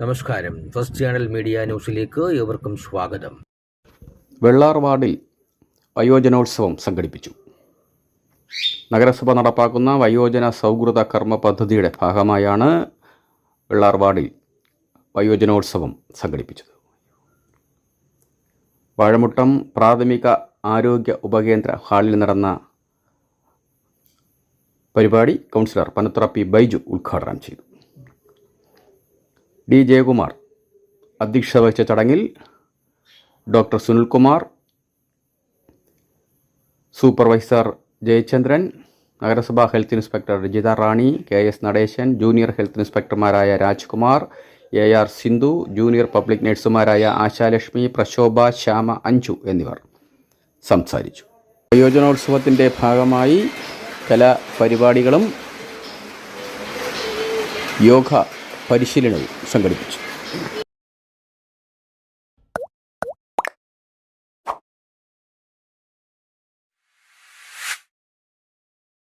നമസ്കാരം. First channel media ന്യൂസിലേക്ക് ഏവർക്കും സ്വാഗതം. വെള്ളാർ വാർഡിൽ വയോജനോത്സവം സംഘടിപ്പിച്ചു. നഗരസഭ നടപ്പാക്കുന്ന വയോജന സൗഹൃദ കർമ്മ പദ്ധതിയുടെ ഭാഗമായാണ് വെള്ളാർ വാർഡിൽ വയോജനോത്സവം സംഘടിപ്പിച്ചത്. വാഴമുട്ടം പ്രാഥമിക ആരോഗ്യ ഉപകേന്ദ്ര ഹാളിൽ നടന്ന പരിപാടി കൗൺസിലർ പനത്തറപ്പി ബൈജു ഉദ്ഘാടനം ചെയ്തു. ഡി ജയകുമാർ അധ്യക്ഷത വഹിച്ച ചടങ്ങിൽ ഡോക്ടർ സുനിൽകുമാർ സൂപ്പർവൈസർ ജയചന്ദ്രൻ നഗരസഭാ health inspector Rajitha Rani K S Natesan junior health ഇൻസ്പെക്ടർമാരായ Rajkumar A R Sindhu junior public നഴ്സുമാരായ Ashalakshmi Prashobha Shyama Anju എന്നിവർ സംസാരിച്ചു. പ്രയോജനോത്സവത്തിന്റെ ഭാഗമായി കലാപരിപാടികളും യോഗ പരിശീലനവും സംഘടിപ്പിച്ചു.